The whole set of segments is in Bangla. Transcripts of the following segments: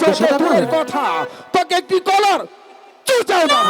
সদাগর। দূরের কথা। তোকে একটি কলার? চুচাও দেবো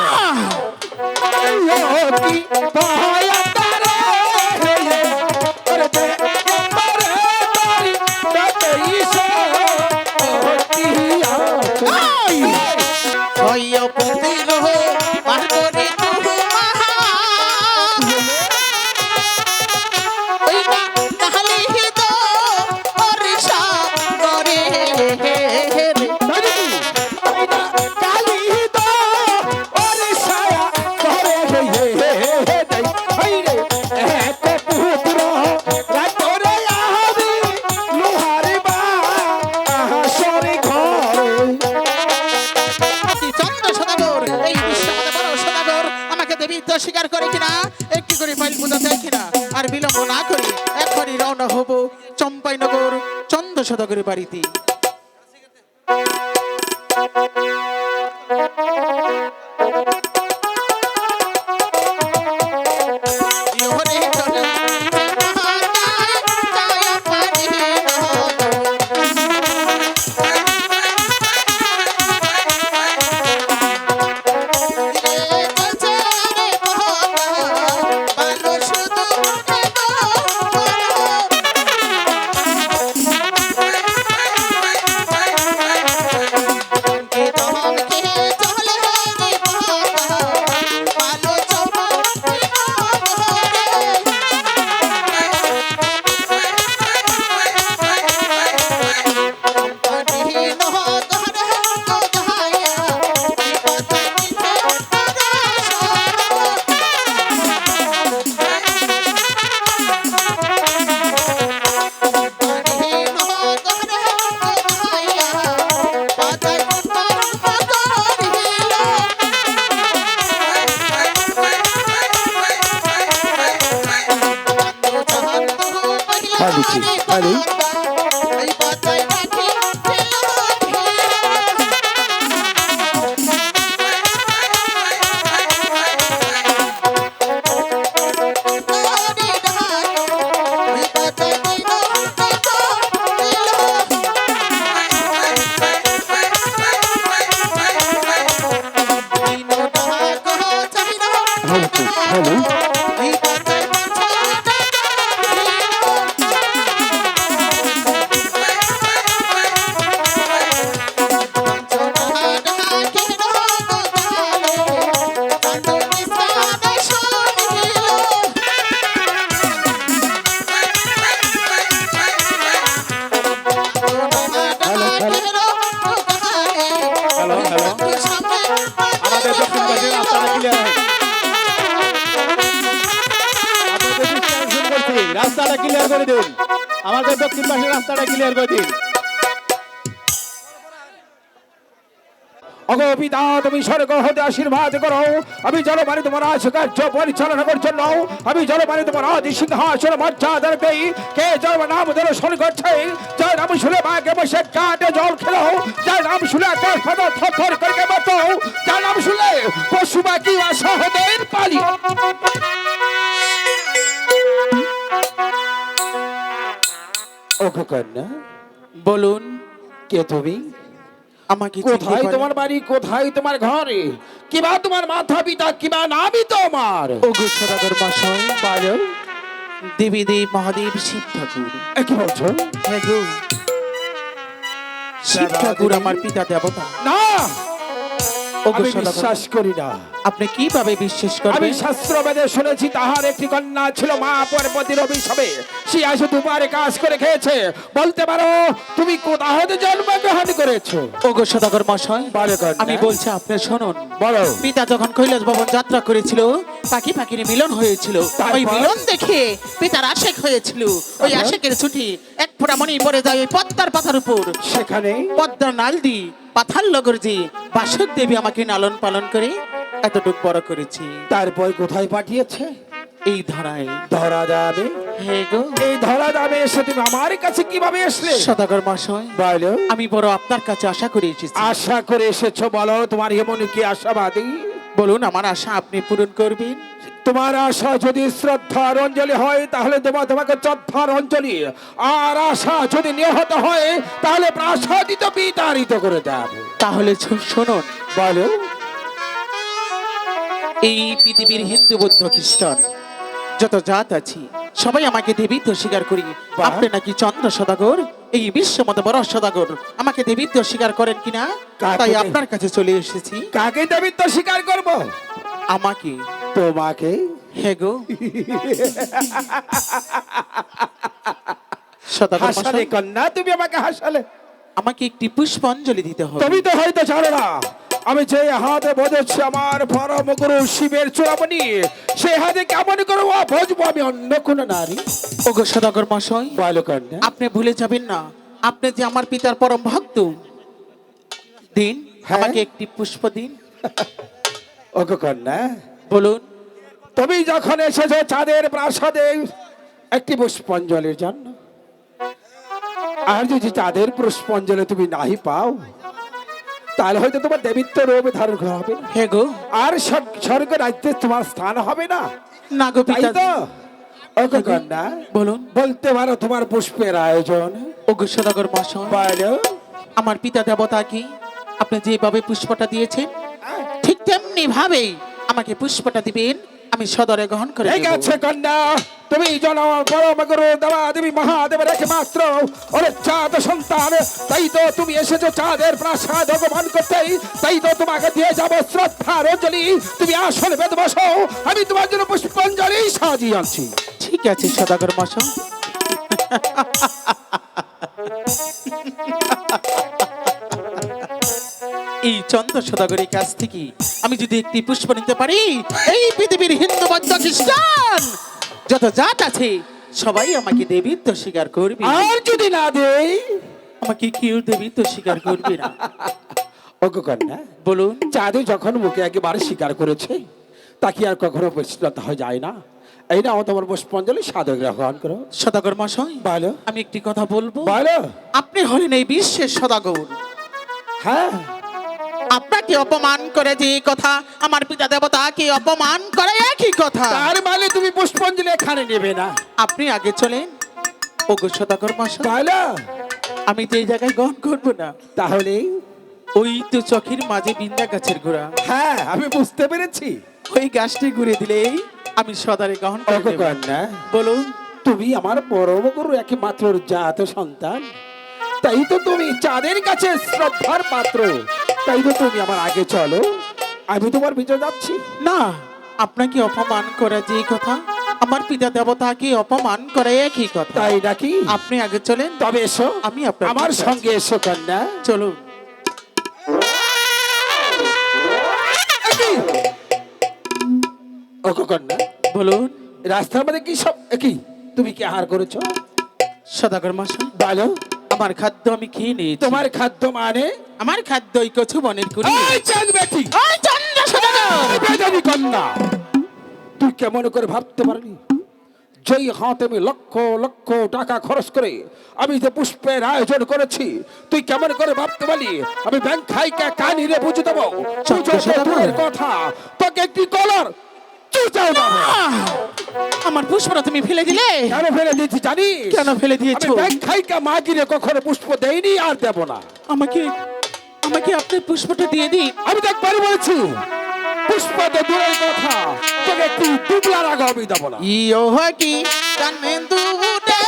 স্বীকার করে কিনা? একটু করে ফাইল পূজা দেয় কিনা? আর বিলম্ব না করি এখনই রওনা হব চম্পাইনগর চন্দ্র শতকের বাড়িতে। রাস্তাটা ক্লিয়ার করে দিন। আমাদের দক্ষিণ পাশের রাস্তাটা ক্লিয়ার করে দিন। অগো পিতা, তুমি স্বর্গ হতে আশীর্বাদ করো। আমি জলবাণী তোমার আজ কার্য পরিচালনা করার জন্য। আমি জলবাণী তোমার আদি সিংহাসন মর্যাদার দেই কে জল নাম দর্শন করছে? যার নাম শুনে বাঘে বসে কাটে জল খেলো। যার নাম শুনে আকাশ পাতাল থর করে মতো যার নাম শুনে পশু পাখি আশা পালি। ওকে কন্যা বলুন কে তুমি? আমাকে কোথায় তোমার বাড়ি? কোথায় তোমার ঘরে? কিবা তোমার মাথা পিতা কিবা নামই তোমার ওগো সদাগর মশাই পারো দেবী দেব মহাদেব শিব ঠাকুর। কি বলছো? হ্যাঁ শিব ঠাকুর আমার পিতা দেবতা। না! আমি বিশ্বাস করি না। আপনি কীভাবে বিশ্বাস আমি করবেন শুনেছি তাহার একটি কন্যা ছিল মা পর্বতীর অভিশাপে। সে আসে কাজ করে খেয়েছে। বলতে পারো তুমি কোথা হতে জন্মগ্রহণ করেছ? ওগো সদাগর মশাই আমি বলছি আপনি শুনুন। বলো। পিতা যখন কৈলাস ভবন যাত্রা করেছিল পাখি পাখির মিলন হয়েছিল। ওই মিলন দেখে পিতার আশেক হয়েছিল। ওই আশেকের ছুটি এক ফোঁটা মনি পড়ে যায় ওই পদ্মার পাতার উপর। সেখানে? পদ্মার নালদি পাথার লগরজি বাসক দেবী আমাকে লালন পালন করে এতটুক বড় করেছি। তারপর কোথায় পাঠিয়েছে? এই ধরায়। ধরা যাবে। হে গো। এই ধরা দামে এসে তুমি আমার কাছে কীভাবে আসলে সদাগর মশাই বলো। আমি বড় আপনার কাছে আশা করে এসেছি। আশা করে এসেছ বলো তোমার এমন কি আশাবাদী? বলুন আমার আশা আপনি পূরণ করবেন। তোমার আশা যদি শ্রদ্ধার অঞ্জলি হয় তাহলে তোমার তোমাকে শ্রদ্ধার অঞ্জলি। আর আশা যদি নিহত হয় তাহলে প্রাসাদিত বিতাড়িত করে দেব। তাহলে শুনুন। বলো। এই পৃথিবীর হিন্দু বৌদ্ধ খ্রিস্টান যত জাত আছি সবাই আমাকে দেবীত্ব স্বীকার করি। আপনি নাকি চন্দ্র সদাগর? এই বিশ্ব মতো বড় সদাগর। আমাকে দেবীত্ব স্বীকার করেন কিনা? তাই আপনার কাছে চলে এসেছি। কাকে দেবিত্ব স্বীকার করব? আমাকে। তোমাকে? হে গো। হাসালে কন্যা তুমি আমাকে হাসালে। আমাকে একটি পুষ্পাঞ্জলি দিতে হবে। তুমি তো হয়তো জানো না আমি যে হাতে বোঝাচ্ছি আমার পরম গুরু শিবের চূড়ামণি সেই হাতে কেমন করে ও বুঝব আমি অন্য কোনো নারী? ওগো সদাগর মশাই বলো কন্যা আপনি ভুলে যাবেন না আপনি যে আমার পিতার পরম ভক্ত দিন হ্যাঁ? আমাকে একটি পুষ্প দিন। ওকে কন্যা। বলুন। তুমি যখন এসেছ চাঁদের প্রাসাদে একটি পুষ্পাঞ্জলির জন্য আর যদি চাঁদের পুষ্পাঞ্জলি তুমি নাহি পাও তাহলে হয়তো তোমার দেবিত্ব রূপ ধারণ করা হবে হে গো। আর স্বর্গ- রাজ্যে তোমার স্থান হবে না। না গো পিতা তো? ওকে কন্যা বলুন। বলতে পারো তোমার পুষ্পের আয়োজন। ওগো সদাগর মশাই আমার পিতা দেবতা কি? আপনি যেভাবে পুষ্পটা দিয়েছেন তেমনি ভাবেই আমাকে পুষ্পটা দিবেন আমি সদরে গ্রহণ করে ঠিক আছে কন্যা তুমি জন পরম গুরু দেবা দেবী মহাদেবের একমাত্র চাঁদ সন্তান। তাই তো তুমি এসেছ চাঁদের প্রাসাদ অপমান করতেই তাই তো তোমাকে দিয়ে যাব শ্রদ্ধার অঞ্জলি তুমি আসল বেদ বসো আমি তোমার জন্য পুষ্পাঞ্জলি সাজিয়ে আনছি। ঠিক আছে সদাগর মশাই। এই চন্দ্র সদাগরের কাছ থেকে আমি যদি একটি পুষ্প নিতে পারি এই পৃথিবীর হিন্দু বৌদ্ধ খ্রিস্টান যত জাত আছে সবাই আমাকে দেবীত্ব স্বীকার করবে। আর যদি না দেই? আমাকে কেউ দেবীত্ব স্বীকার করবে না। ওকে কন্যা বলুন। চাঁদে যখন মুখে একেবারে স্বীকার করেছে তা কি আর কখনো বৈষ্ণতা হয়ে যায় না। এই না তোমার পুষ্পাঞ্জলি সাধক গ্রহণ করো। সদাগর মশাই বলো। আমি একটি কথা বলব। বলো। আপনি হলেন এই বিশ্বের সদাগর। হ্যাঁ? আপনাকে অপমান করে যে কথা আমার পিতা দেবতাকে অপমান করে একই কথা। তার মানে তুমি পুষ্পাঞ্জলি এখানে নেবে না। আপনি আগে চলেন। সদাগর মশাই বলো। আমি তো এই জায়গায় গ্রহণ করব না তাহলে? ওই তো চোখের মাঝে বিন্দা গাছের গোড়া। হ্যাঁ আমি বুঝতে পেরেছি। ওই গাছটি ঘুরে দিলেই আমি সদারে গ্রহণ করে ওকে নেব। বলুন। তুমি আমার পরম গুরু একমাত্র জাত সন্তান। তাই তো তুমি চাঁদের কাছে শ্রদ্ধার পাত্র। তাই তো তুমি আমার আগে চলো। আমি তোমার পিছনে যাচ্ছি। না আপনাকে অপমান করে যে কথা আমার পিতা দেবতাকে অপমান করে একই কথা। তাই নাকি? আপনি আগে চলেন। তবে এসো। আমি আপনার আমার সঙ্গে এসো কন্যা। চলুন। ওকে কন্যা। বলুন। রাস্তার মধ্যে কি সব কি তুমি কি আহার করেছ? সদাগর মশাই। বলো। আমার খাদ্য আমি খেয়ে নিয়েছি। তোমার খাদ্য মানে? আমার খাদ্য ওই কচু বনের কুড়ি। এই চাঁদ বেটি ওই চন্দ্র বেদানি কন্যা! তুই কেমন করে ভাবতে পারলি? যেই হাতে আমি লক্ষ লক্ষ টাকা খরচ করে আমি যে পুষ্পের আয়োজন করেছি তুই কেমন করে ভাবতে পারলি? আমি ব্যাংক খাইকে কানি রে বুঝে দেবো কথা। তোকে একটি কলার না। আমার পুষ্পটা তুমি ফেলে দিলে? কেন ফেলে দিয়েছি জানিস? কেন ফেলে দিয়েছ? খাইকে মাগিরে কখনো পুষ্প দেইনি আর দেব না। আমাকে আমাকে আপনি পুষ্পটা দিয়ে দিন। আমি তো একবারই বলেছি পুষ্প তো দূরের কথা। তোকে একটি দুবলার আগে আমি দেবো না। ইয়ো কি কানে দুটে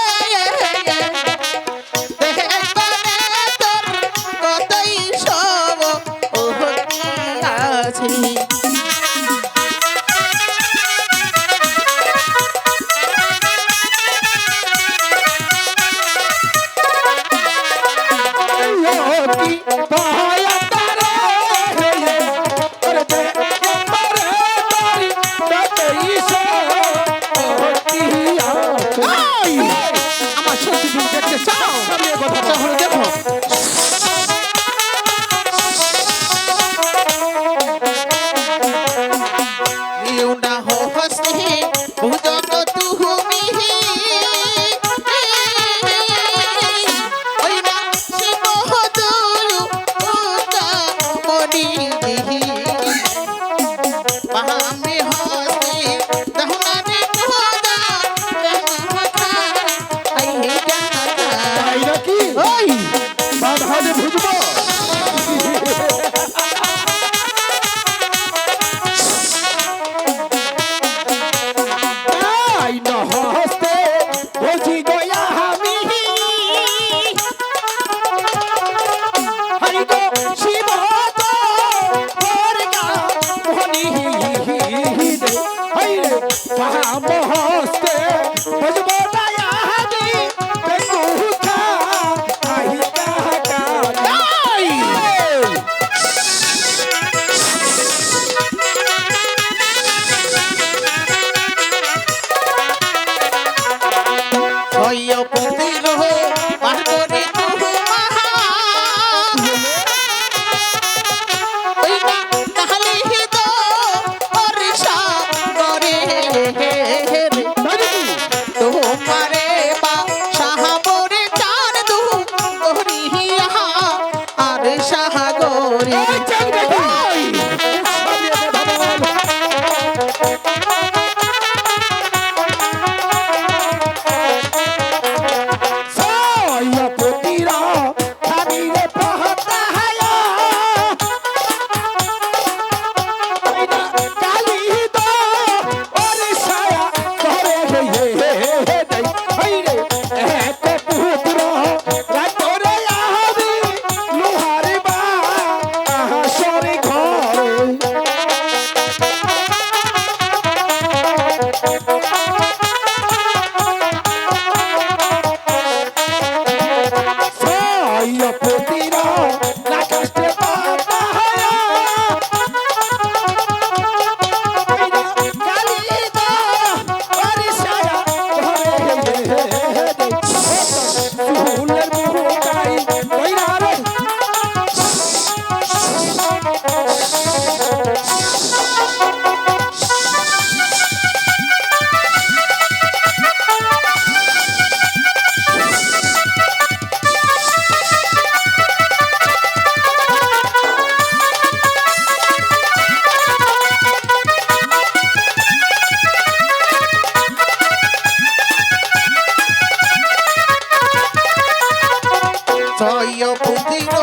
জয় পুতির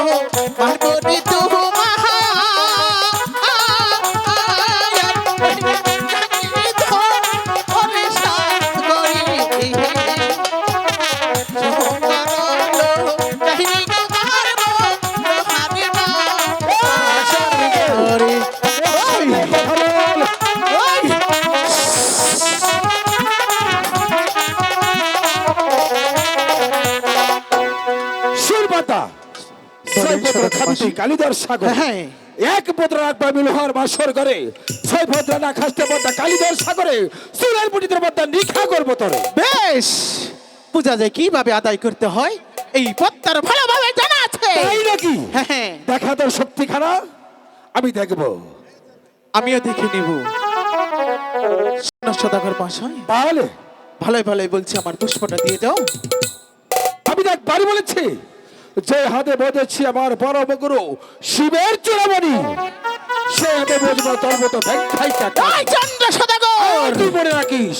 মাগরি তু কালিদার সাগর হ্যাঁ। এক পত্র রাখবা মিলহার বাসর করে ছয় পত্র না খাসতে পদ্মা কালিদার সাগরে সুরের পুটিদের মধ্যে নিখা করব তোরে। বেশ পূজা যে কীভাবে আদায় করতে হয় এই পত্তার ভালোভাবে জানা আছে। তাই নাকি? হ্যাঁ হ্যাঁ। দেখা তোর শক্তি খানা আমি দেখব। আমিও দেখে নিব। সদাগর বাসায় তাহলে? ভালোই ভালোই বলছি আমার পুষ্পটা দিয়ে দাও। আমি দেখ বাড়ি বলেছি। যে হাতে বেঁধেছি আমার পরম গুরু শিবের চূড়ামণি। সে হাতে বুঝব তোর মতো তুই মনে রাখিস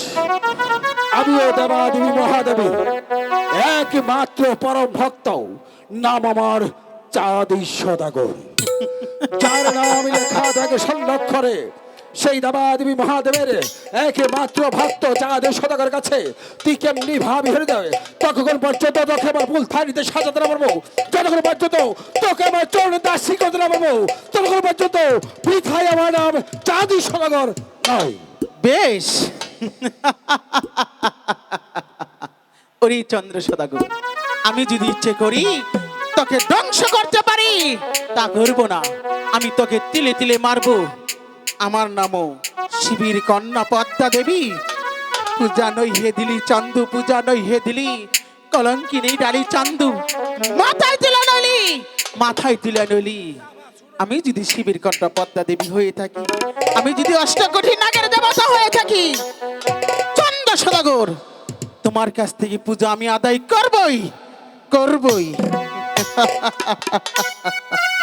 আমিও দেবা দেবী মহাদেবী একমাত্র পরম ভক্ত নাম আমার চাঁদি সদাগর। যার নাম লেখা থাকে সংরক্ষরে সেই দেবা দেবী মহাদেবের একমাত্র ভক্ত চাঁদের সদাগর কাছে। তুই কেমনি ভাবি হেরে দেবে ততক্ষণ পর্যন্ত তোকে আমার ভুল থানিতে সাজাতে না পারব। যতক্ষণ পর্যন্ত তোকে আমার চরণ দাসী করতে না পারব, ততক্ষণ পর্যন্ত পৃথায় আমার নাম চাঁদি সদাগর বেশ। ওরে চন্দ্র সদাগর, আমি যদি ইচ্ছে করি তোকে ধ্বংস করতে পারি, তা করব না। আমি তোকে তিলে তিলে মারবো। আমার নামও। শিবির কন্যা পদ্মা দেবী। পূজা নই হে দিলি চান্দু, পূজা নই হে দিলি কলঙ্কিনী ডালি চান্দু। মাথায় তুলে নলি মাথায় তুলে নলি আমি যদি শিবির কন্যা পদ্মা দেবী হয়ে থাকি, আমি যদি অষ্টকোটি নাগের দেবতা হয়ে থাকি, চন্দ্র সদাগর, তোমার কাছ থেকে পূজা আমি আদায় করবই করবই।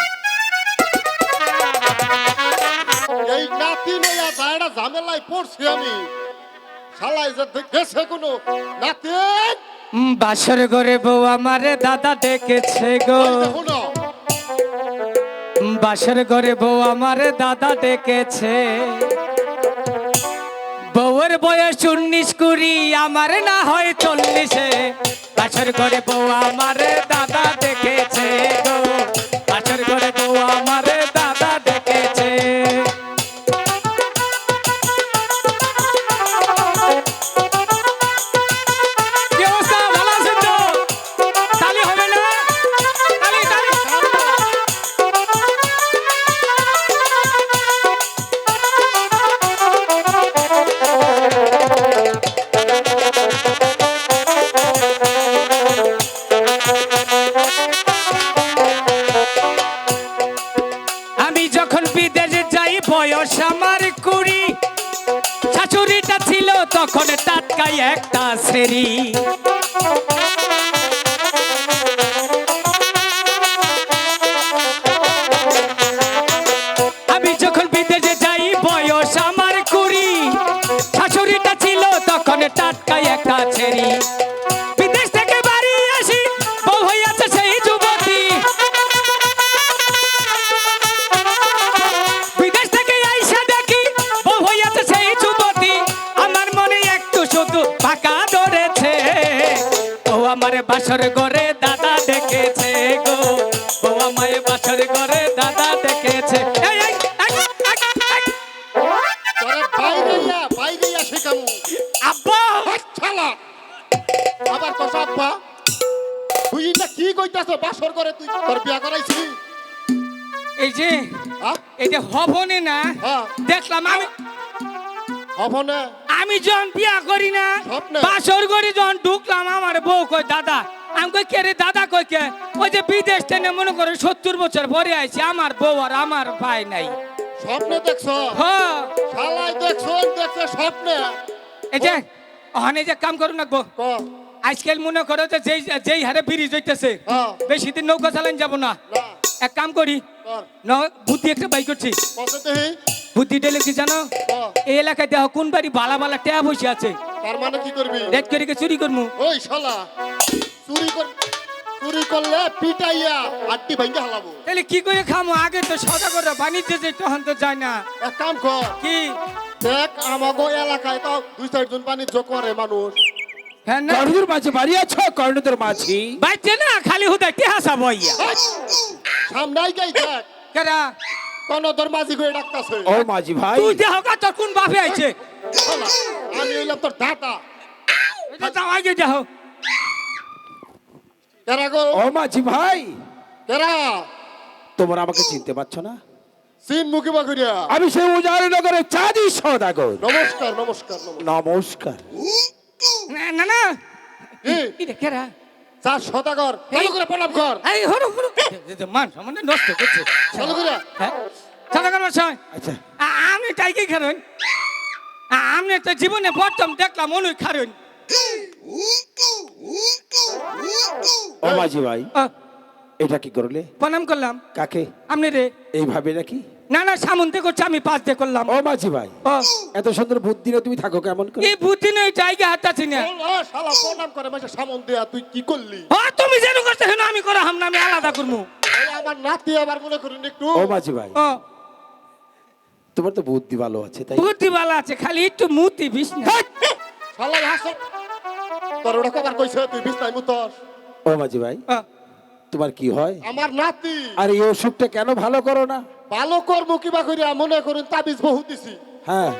নাতি নইয়া জায়গা ঝামেলায় পড়ছি আমি। শালাই যে গেছে কোনো নাতি? বাসর ঘরে বউ আমারে দাদা ডেকেছে গো। বাসর ঘরে বউ আমারে দাদা ডেকেছে। বউয়ের বয়স উনিশ কুড়ি আমার না হয় চল্লিশে। বাসর ঘরে বউ আমারে দাদা ডেকেছে গো। বাসর ঘরে বউ আমারে তখন টাটকাই একটা সেরি বাসর ঘরে দাদা ডেকেছে গো। ও আমার বাসর ঘরে দাদা ডেকেছে আবার আব্বা? তুই এটা কি কইতাছ? বাসর করে তুই তোর বিয়া করাইছি এই যে এই যে হবনে না। দেখলাম আমি হব আমি যখন বিয়া করি না। বাসর করে বউ কই দাদা আমি কই কে রে? দাদা কই কে? ওই যে বিদেশ থেকে মনে করে সত্তর বছর পরে আইছি আমার বউ আর আমার ভাই নাই। স্বপ্নে দেখছ? হ্যাঁ। শালাই দেখছ দেখছ স্বপ্নে? এই যে ওখানে যে কাম করুন রাখব আজকাল মনে করো যে যেই যেই হারে ব্রিজ হইতেছে। বেশি দিন নৌকা চালান যাব না। এক কাম করি বুদ্ধি একটা বাই করছি। বুদ্ধি ডেলে কি জানো? এই এলাকায় দেখো কোন বাড়ি বালা বালা ট্যাব বসে আছে। তার মানে কি করবি? রেড করে কে চুরি করব ওই শালা চুরি কর চুরি করলে পিটাইয়া আটটি ভাঙ্গে হালাবো। তাহলে কি করে খামো? আগে তো সদা করে বাণিজ্য যে তখন তো যায় না। এক কাম কর। কি? দেখ আমাগো এলাকায় তো দুই চারজন বাণিজ্য করে মানুষ। হ্যাঁ না? কর্ণদের মাঝে বাড়ি আছো? কর্ণদের মাঝি। বাইতে না খালি হুদা বইয়া সামনে আইগাই দেখ। কেরা? কোন তোর মাঝি করে ডাকতাছে। ও মাঝি ভাই। তুই দেহ কা তোর কোন বাপে আইছে? আমি হইলাম তোর দাতা এটা যাও আগে যাও কেরা গো? ও মাঝি ভাই। কেরা? তোমরা আমাকে চিনতে পারছ না? সিন মুখে বাগুরিয়া আমি সেই উজাড় নগরে চাঁদি সদাগর। নমস্কার নমস্কার নমস্কার। নমস্কার। না না না। কি? কেরা? চার সদাগর। ভালো করে প্রণাম কর। এই হরো হরো। মান সামনে নষ্ট করছে। ভালো করে। হ্যাঁ? সাদাকার মশাই। আচ্ছা। আ- আপনি তাই কি খারুন? আ- আপনি তো জীবনে প্রথম দেখলাম অনুই খারুন। ও মাঝি ভাই এটা কি করলে? প্রণাম করলাম। কাকে? আপনি রে। এইভাবে নাকি? না না সামন্তে করছে আমি পাঁচ দিয়ে করলাম। ও মাঝি ভাই এত সুন্দর বুদ্ধি না তুমি থাকো কেমন করে? এই বুদ্ধি নেই জায়গা হাতাছি না। ও, শালা প্রণাম করে মাসে সামন দিয়া তুই কি করলি? ও তুমি যেন করতে হেন আমি করা হাম না আমি আলাদা করব এই আমার নাতি আবার মনে করেন একটু। ও মাঝি ভাই ও। তোমার তো বুদ্ধি ভালো আছে তাই বুদ্ধি ভালো আছে খালি একটু মুতি বিষ না। শালা হাস। তোর ওটা কবার কইছে তুই বিস্তাই মুতস। ও মাঝি ভাই তোমার কি হয়? আমার নাতি। আর এই অসুখটা কেন ভালো করো না? ভালো কর্ম কিবা করিয়া মনে করুন তাবিজ বহু দিছি। হ্যাঁ।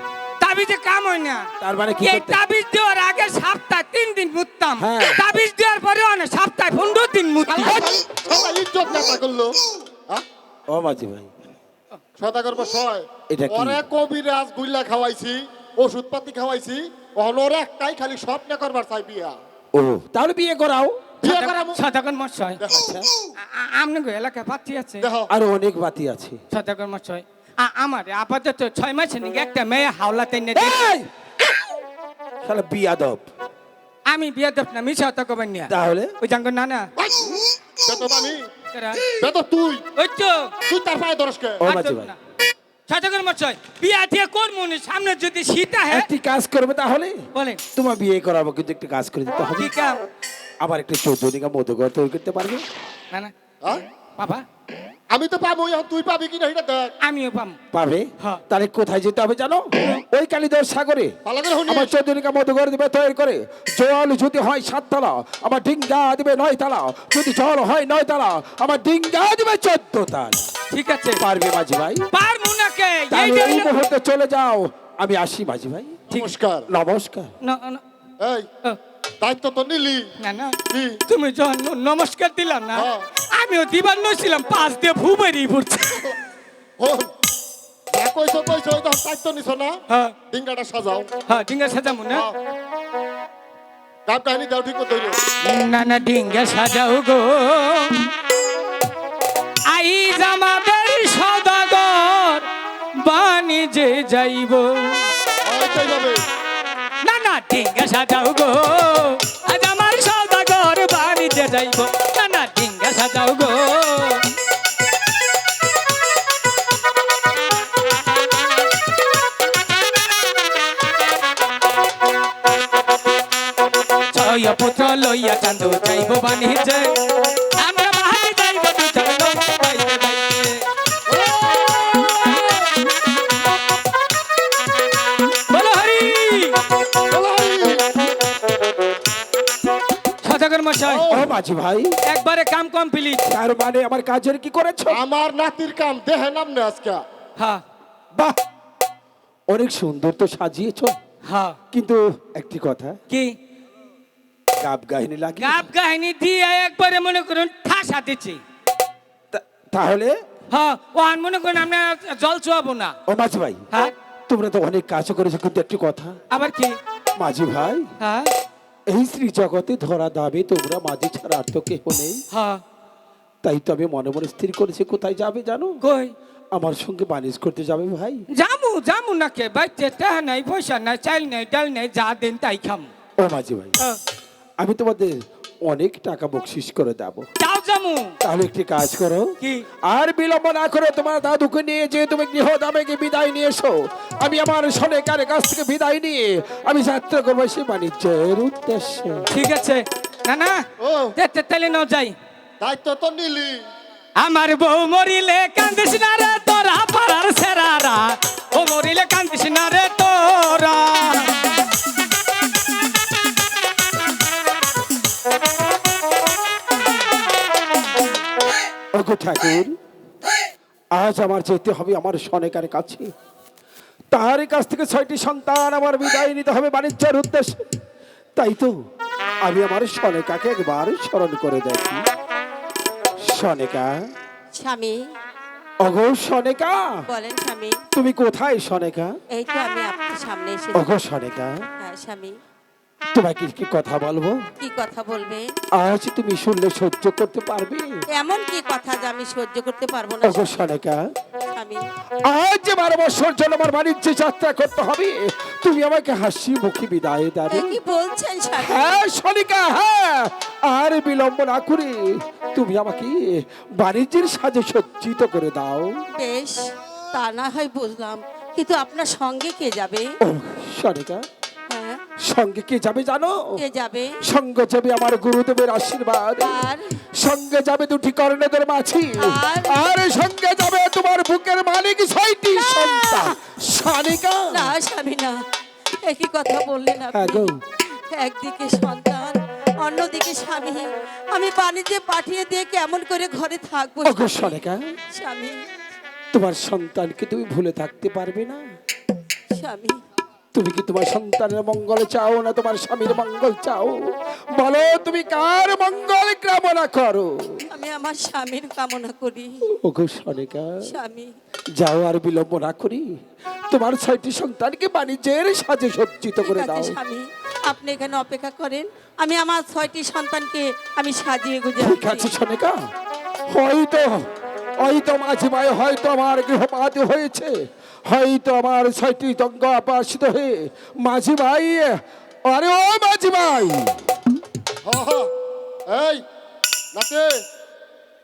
তাবিজে কাম হয় না। তার মানে কি এই তাবিজ দেওয়ার আগে সপ্তাহে তিন দিন মুততাম হ্যাঁ। তাবিজ দেওয়ার পরে অনেক সপ্তাহে পনেরো দিন মুতি শালা ইজ্জত নেতা করল? ও মাঝি ভাই। সদাগর বসয় এটা কি? ওরে কবিরাজ গুল্লা খাওয়াইছি ওষুধ পাতি খাওয়াইছি অনর একটাই খালি স্বপ্ন করবার চাই বিয়া। ও তাহলে বিয়ে করাও। বিয়া করামু সদাগর মশাই আপনি এলাকায় পাচ্ছি আছে। আরও অনেক বাতি আছে। সদাগর মশাই আ- আমার আপাতত ছয় নাকি একটা মেয়ে হাওলাতে! শালা বিয়াদব। আমি না হতা কবেন তাহলে? ওই জাঙ্গ না না। বেতো আমি। কেরা? তুই। ওই তো। তুই তার পায়ে দরসকে ও মাঝি ভাই। না। মশাই বিয়া দিয়ে সামনে যদি সীতা হ্যাঁ একটি কাজ করবে তাহলে? বলে তোমার বিয়ে করাবো কিন্তু একটু কাজ করে দিতে হবে। কি আবার একটু চোদ্দ দিকা মধুকর তৈরি করতে পারবে? না না। হ্যাঁ? বাবা আমি তো পাবো তুই পাবি কিনা এটা দেখ। আমিও পাম। পারবে? হ্যাঁ। তাহলে কোথায় যেতে হবে জানো? ওই কালীদর সাগরে। আমার চোদ্দ দিকা মধুকর দিবে তৈরি করে। জল যদি হয় সাত তালা আমার ডিঙ্গা দিবে নয় তালা। যদি জল হয় নয় তালা আমার ডিঙ্গা দিবে চোদ্দ তালা। ঠিক আছে পারবে মাঝি ভাই? পারব না কে? এই তাহলে এই মুহূর্তে চলে যাও। আমি আসি মাঝি ভাই। নমস্কার। নমস্কার। না, না, এই। দায়িত্ব তো নিলি। না না। তুমি যখন নমস্কার দিলাম না। হ্যাঁ। আমিও দিবার নছিলাম পাঁচ দিয়ে ভুবেরি পড়ছে। হন যা কইছো কইছো তখন দায়িত্ব নিছ না হ্যাঁ। ডিঙ্গাটা সাজাও। হ্যাঁ ডিঙ্গা সাজামু না? হ্যাঁ। গাব কাহিনী দাও ঠিক মতো না না ডিঙ্গা সাজাও গো। আইজ আমাদের সদাগর বাণী যাইব। না না ডিঙ্গা সাজাও গো। আজ আমার সদাগর বাড়িতে যাইব না না ডিঙ্গা সাজাও গো। ছয় পুত্র লইয়া চান্দ যাইব বাণিজ্যে। মাঝি ভাই। একবারে কাম কমপ্লিট। তার মানে আমার কাজের কি করেছ? আমার নাতির কাম দেহে নাম নে আজকে। হ্যাঁ। বাহ! অনেক সুন্দর তো সাজিয়েছো। হ্যাঁ। কিন্তু একটি কথা কি? গাব গাহিনী লাগে গাব কাহিনী দিয়ে একবারে মনে করুন ঠাসা দিচ্ছি। তা- তাহলে? হ্যাঁ ও আর মনে করুন আমরা জল চুয়াবো না। ও মাঝি ভাই হ্যাঁ। তোমরা তো অনেক কাজ করেছ কিন্তু একটি কথা। আবার কি? মাঝি ভাই হ্যাঁ। এই শ্রী জগতে ধরা দাবে তোমরা মাঝে ছাড়া আর তো কেহ নেই। হ্যাঁ তাই তো আমি মনে মনে স্থির করেছি কোথায় যাবে জানো? কই? আমার সঙ্গে বানিজ করতে যাবে ভাই। যামু যামু না কে বাইতে তা নাই পয়সা নাই চাল নাই ডাল নাই যা দেন তাই খাম। ও মাঝি ভাই হ্যাঁ, আমি তোমাদের অনেক টাকা বকশিস করে দেবো। যাও জামু। তাহলে একটি কাজ করো। কি? আর বিলম্ব না করে তোমার দাদুকে নিয়ে যে তুমি গৃহ দামেকে বিদায় নিয়ে এসো আমি আমার সনেকার কাছ থেকে বিদায় নিয়ে আমি যাত্রা করব সে বাণিজ্যের উদ্দেশ্যে। ঠিক আছে। না না ও তাহলে ন যাই। দায়িত্ব তো নিলি। আমার বউ মরিলে কান্দিস না রে তোরা পাড়ার সেরারা আজ আমার যেতে হবে আমার সনেকার কাছে। তার কাছ থেকে ছয়টি সন্তান আমার বিদায় নিতে হবে বাণিজ্যের উদ্দেশ্যে। তাই তো আমি আমার সনেকাকে একবার স্মরণ করে দেখি। সনেকা। স্বামী। অগো সনেকা। বলেন স্বামী। তুমি কোথায় সনেকা? এই তো আমি আপনার সামনে এসে অগো সনেকা। হ্যাঁ স্বামী। তোমাকে কি কথা বলব? কি কথা বলবে? আজ তুমি শুনলে সহ্য করতে পারবে? এমন কি কথা যে আমি সহ্য করতে পারব না? অগো সনেকা স্বামী। আজ যে বারো বছর জন্য আমার বাণিজ্য যাত্রা করতে হবে। তুমি আমাকে হাসি মুখী বিদায় এ কি বলছেন হ্যাঁ সনিকা হ্যাঁ। আর বিলম্ব না করে তুমি আমাকে বাণিজ্যের সাজে সজ্জিত করে দাও। বেশ তা না হয় বুঝলাম। কিন্তু আপনার সঙ্গে কে যাবে? সনিকা সঙ্গে কে যাবে জানো? কে যাবে? সঙ্গে যাবে আমার গুরুদেবের আশীর্বাদ। আর? সঙ্গে যাবে দুটি কর্ণেদের মাছি আর? সঙ্গে যাবে তোমার বুকের মালিক ছয়টি সন্তান। সনিকা না স্বামী না। একই কথা বললেন হ্যাঁ আপনি গো। একদিকে সন্তান অন্যদিকে স্বামী। আমি বাণিজ্যে পাঠিয়ে দিয়ে কেমন করে ঘরে থাকব? স্বামী। তোমার সন্তানকে তুমি ভুলে থাকতে পারবে না। স্বামী তুমি কি তোমার সন্তানের মঙ্গল চাও না তোমার স্বামীর মঙ্গল চাও? বলো তুমি কার মঙ্গল কামনা করো? আমি আমার স্বামীর কামনা করি। ওগো সনিকা। স্বামী। যাও আর বিলম্ব না করি। তোমার ছয়টি সন্তানকে বাণিজ্যের সাজে সজ্জিত করে দাও। স্বামী আপনি এখানে অপেক্ষা করেন। আমি আমার ছয়টি সন্তানকে আমি সাজিয়ে গুজে ঠিক আছে সনিকা। হয়তো হয়তো মাঝি ভাই হয়তো আমার গৃহপাত হয়েছে। হয়তো আমার ছয়টি তঙ্গ আপাসিত হয়ে মাঝি ভাই আরে ও মাঝি ভাই। হ হ। এই নাতে।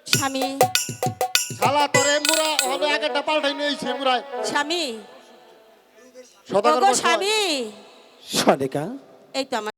স্বামী। শালা তোরে মুরা হবে আগেটা পাল্টাই নিয়েছে মুরাই স্বামী। স্বামী। সনিকা। এই তো আমার